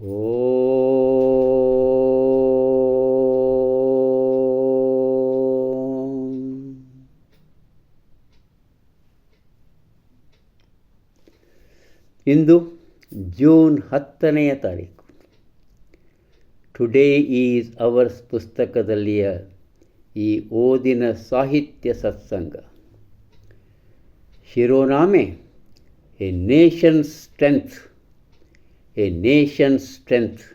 ಇಂದು June ಹತ್ತನೆಯ ತಾರೀಕು. Today is ours ಪುಸ್ತಕದಲ್ಲಿಯ ಈ ಓದಿನ ಸಾಹಿತ್ಯ ಸತ್ಸಂಗ. ಶಿರೋನಾಮೆ, a nation strength a nation's strength.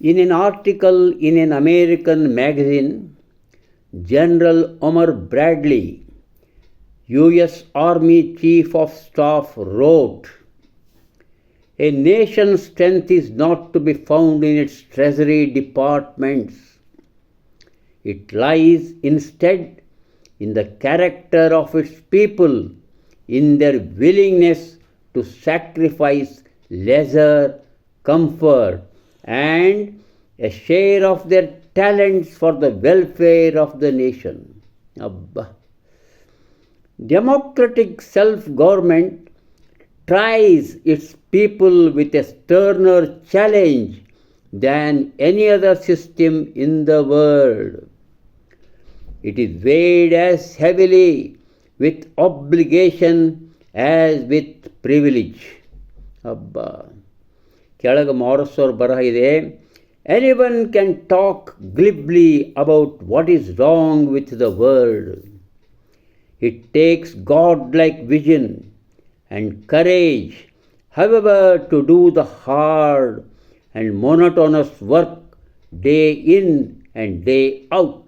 In an article in an American magazine, General Omar Bradley, U.S. Army Chief of Staff, wrote A nation's strength is not to be found in its treasury departments. It lies instead in the character of its people, in their willingness to sacrifice leisure, comfort, and a share of their talents for the welfare of the nation. Abba. Democratic self government tries its people with a sterner challenge than any other system in the world. It is weighed as heavily with obligation as with privilege. ಅಬ್ಬಾ ಕೆಳಗೆ ಮಾರಸ್ ಅವ್ರ ಬರಹ ಇದೆ anyone can talk glibly about what is wrong with the world it takes god like vision and courage, however, to do the hard and monotonous work day in and day out,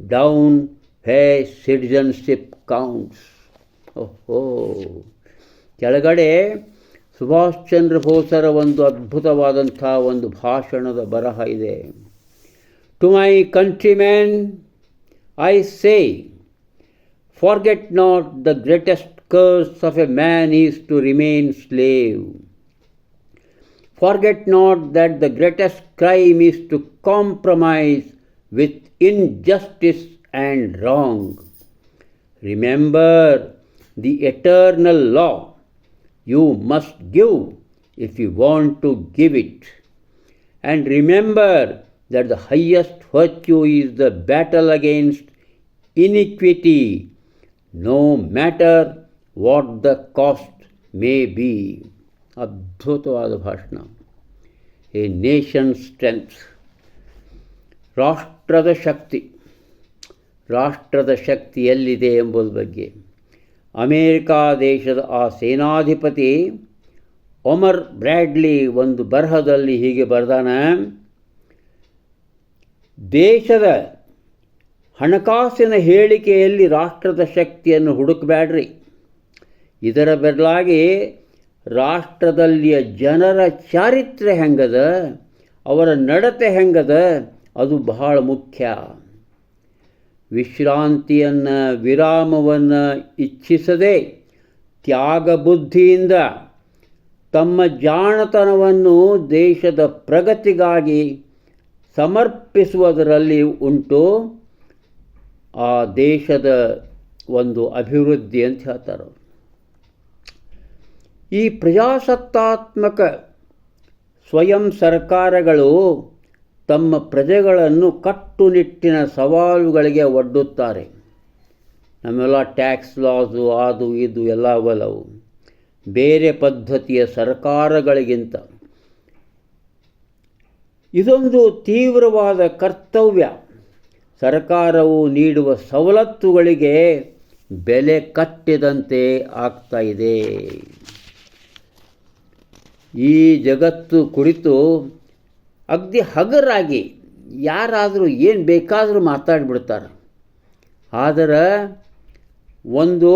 down where citizenship counts. ಓಹೋ ಕೆಳಗಡೆ ಸುಭಾಷ್ ಚಂದ್ರ ಬೋಸರ ಒಂದು ಅದ್ಭುತವಾದಂಥ ಒಂದು ಭಾಷಣದ ಬರಹ ಇದೆ to my countryman I say forget not the greatest curse of a man is to remain slave. Forget not that the greatest crime is to compromise with injustice and wrong. Remember the eternal law. You must give if you want to give it. And remember that the highest virtue is the battle against iniquity, no matter what the cost may be ಅದ್ಭುತವಾದ ಭಾಷಣ A nation strength ರಾಷ್ಟ್ರದ ಶಕ್ತಿ ರಾಷ್ಟ್ರದ ಶಕ್ತಿ ಎಲ್ಲಿದೆ ಎಂಬುದ್ರ ಬಗ್ಗೆ America ದೇಶದ ಆ ಸೇನಾಧಿಪತಿ ಒಮರ್ ಬ್ರ್ಯಾಡ್ಲಿ ಒಂದು ಬರಹದಲ್ಲಿ ಹೀಗೆ ಬರೆದಾನ, ದೇಶದ ಹಣಕಾಸಿನ ಹೇಳಿಕೆಯಲ್ಲಿ ರಾಷ್ಟ್ರದ ಶಕ್ತಿಯನ್ನು ಹುಡುಕಬೇಡ್ರಿ. ಇದರ ಬದಲಾಗಿ ರಾಷ್ಟ್ರದಲ್ಲಿಯ ಜನರ ಚಾರಿತ್ರ್ಯ ಹೆಂಗದ, ಅವರ ನಡತೆ ಹೆಂಗದ, ಅದು ಬಹಳ ಮುಖ್ಯ. ವಿಶ್ರಾಂತಿಯನ್ನು ವಿರಾಮವನ್ನು ಇಚ್ಛಿಸದೆ ತ್ಯಾಗ ಬುದ್ಧಿಯಿಂದ ತಮ್ಮ ಜಾಣತನವನ್ನು ದೇಶದ ಪ್ರಗತಿಗಾಗಿ ಸಮರ್ಪಿಸುವುದರಲ್ಲಿ ಉಂಟು. ಆ ದೇಶದ ಒಂದು ಅಭಿವೃದ್ಧಿ ಅಂತ ಹೇಳ್ತಾರೆ. ಈ ಪ್ರಜಾಸತ್ತಾತ್ಮಕ ಸ್ವಯಂ ಸರ್ಕಾರಗಳು ತಮ್ಮ ಪ್ರಜೆಗಳನ್ನು ಕಟ್ಟುನಿಟ್ಟಿನ ಸವಾಲುಗಳಿಗೆ ಒಡ್ಡುತ್ತಾರೆ. ನಮ್ಮೆಲ್ಲ ಟ್ಯಾಕ್ಸ್ ಲಾಸು ಅದು ಇದು ಎಲ್ಲ ಒಲವು. ಬೇರೆ ಪದ್ಧತಿಯ ಸರ್ಕಾರಗಳಿಗಿಂತ. ಇದೊಂದು ತೀವ್ರವಾದ ಕರ್ತವ್ಯ. ಸರ್ಕಾರವು ನೀಡುವ ಸವಲತ್ತುಗಳಿಗೆ ಬೆಲೆ ಕಟ್ಟಿದಂತೆ ಆಗ್ತಾ ಇದೆ. ಈ ಜಗತ್ತು ಕುರಿತು ಅಗ್ದಿ ಹಗರಾಗಿ ಯಾರಾದರೂ ಏನು ಬೇಕಾದರೂ ಮಾತಾಡಿಬಿಡ್ತಾರೆ. ಆದರೆ ಒಂದು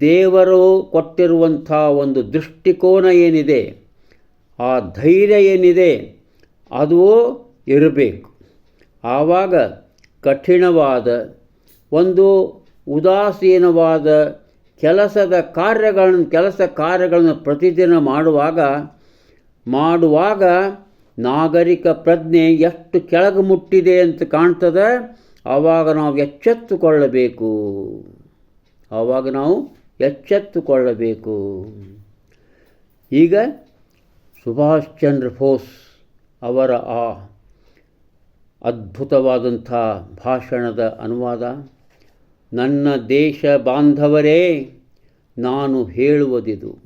ದೇವರು ಕೊಟ್ಟಿರುವಂಥ ಒಂದು ದೃಷ್ಟಿಕೋನ ಏನಿದೆ, ಆ ಧೈರ್ಯ ಏನಿದೆ, ಅದು ಇರಬೇಕು. ಆವಾಗ ಕಠಿಣವಾದ ಒಂದು ಉದಾಸೀನವಾದ ಕೆಲಸದ ಕಾರ್ಯಗಳನ್ನು, ಕೆಲಸ ಕಾರ್ಯಗಳನ್ನು ಪ್ರತಿದಿನ ಮಾಡುವಾಗ ಮಾಡುವಾಗ ನಾಗರಿಕ ಪ್ರಜ್ಞೆ ಎಷ್ಟು ಕೆಳಗೆ ಮುಟ್ಟಿದೆ ಅಂತ ಕಾಣ್ತದೆ ಆವಾಗ ನಾವು ಎಚ್ಚೆತ್ತುಕೊಳ್ಳಬೇಕು. ಆವಾಗ ನಾವು ಎಚ್ಚೆತ್ತುಕೊಳ್ಳಬೇಕು. ಈಗ ಸುಭಾಷ್ ಚಂದ್ರ ಬೋಸ್ ಅವರ ಆ ಅದ್ಭುತವಾದಂಥ ಭಾಷಣದ ಅನುವಾದ, ನನ್ನ ದೇಶ ಬಾಂಧವರೇ, ನಾನು ಹೇಳುವುದಿದು.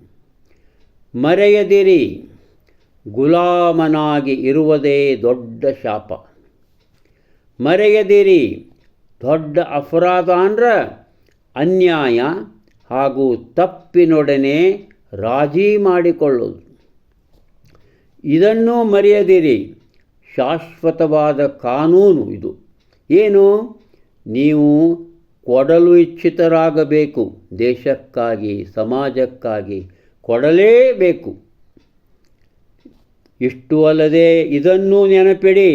ಮರೆಯದಿರಿ. ಗುಲಾಮನಾಗಿ ಇರುವುದೇ ದೊಡ್ಡ ಶಾಪ. ಮರೆಯದಿರಿ, ದೊಡ್ಡ ಅಪರಾಧ ಅಂದ್ರೆ ಅನ್ಯಾಯ ಹಾಗೂ ತಪ್ಪಿನೊಡನೆ ರಾಜಿ ಮಾಡಿಕೊಳ್ಳುವುದು. ಇದನ್ನು ಮರೆಯದಿರಿ, ಶಾಶ್ವತವಾದ ಕಾನೂನು ಇದು. ಏನು? ನೀವು ಕೊಡಲು ಇಚ್ಛಿತರಾಗಬೇಕು, ದೇಶಕ್ಕಾಗಿ, ಸಮಾಜಕ್ಕಾಗಿ ಕೊಡಲೇಬೇಕು. ಇಷ್ಟು ಅಲ್ಲದೆ ಇದನ್ನೂ ನೆನಪಿಡಿ.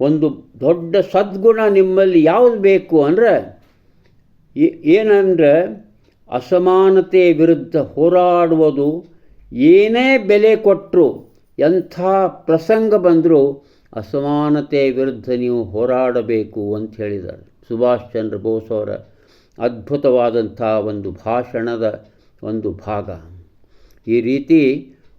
ಒಂದು ದೊಡ್ಡ ಸದ್ಗುಣ ನಿಮ್ಮಲ್ಲಿ ಯಾವುದು ಬೇಕು ಅಂದರೆ ಏನಂದ್ರೆ, ಅಸಮಾನತೆ ವಿರುದ್ಧ ಹೋರಾಡುವುದು, ಏನೇ ಬೆಲೆ ಕೊಟ್ಟರು ಎಂಥ ಪ್ರಸಂಗ ಬಂದರೂ ಅಸಮಾನತೆ ವಿರುದ್ಧ ನೀವು ಹೋರಾಡಬೇಕು ಅಂತ ಹೇಳಿದ್ದಾರೆ. ಸುಭಾಷ್ ಚಂದ್ರ ಬೋಸ್ ಅವರ ಅದ್ಭುತವಾದಂಥ ಒಂದು ಭಾಷಣದ ಒಂದು ಭಾಗ. ಈ ರೀತಿ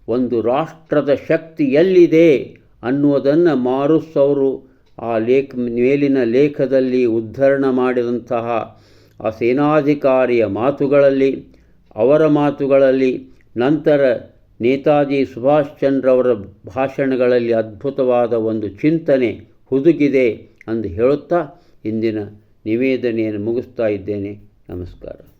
ಒಂದು ರಾಷ್ಟ್ರದ ಶಕ್ತಿ ಎಲ್ಲಿದೆ ಅನ್ನುವುದನ್ನು ಮಾರುಸ್ ಅವರು ಆ ಲೇಖ, ಮೇಲಿನ ಲೇಖದಲ್ಲಿ ಉದ್ಧರಣ ಮಾಡಿದಂತಹ ಆ ಸೇನಾಧಿಕಾರಿಯ ಮಾತುಗಳಲ್ಲಿ, ಅವರ ಮಾತುಗಳಲ್ಲಿ, ನಂತರ ನೇತಾಜಿ ಸುಭಾಷ್ ಚಂದ್ರ ಅವರ ಭಾಷಣಗಳಲ್ಲಿ ಅದ್ಭುತವಾದ ಒಂದು ಚಿಂತನೆ ಹುದುಗಿದೆ ಅಂದು ಹೇಳುತ್ತಾ ಇಂದಿನ ನಿವೇದನೆಯನ್ನು ಮುಗಿಸ್ತಾ ಇದ್ದೇನೆ. ನಮಸ್ಕಾರ.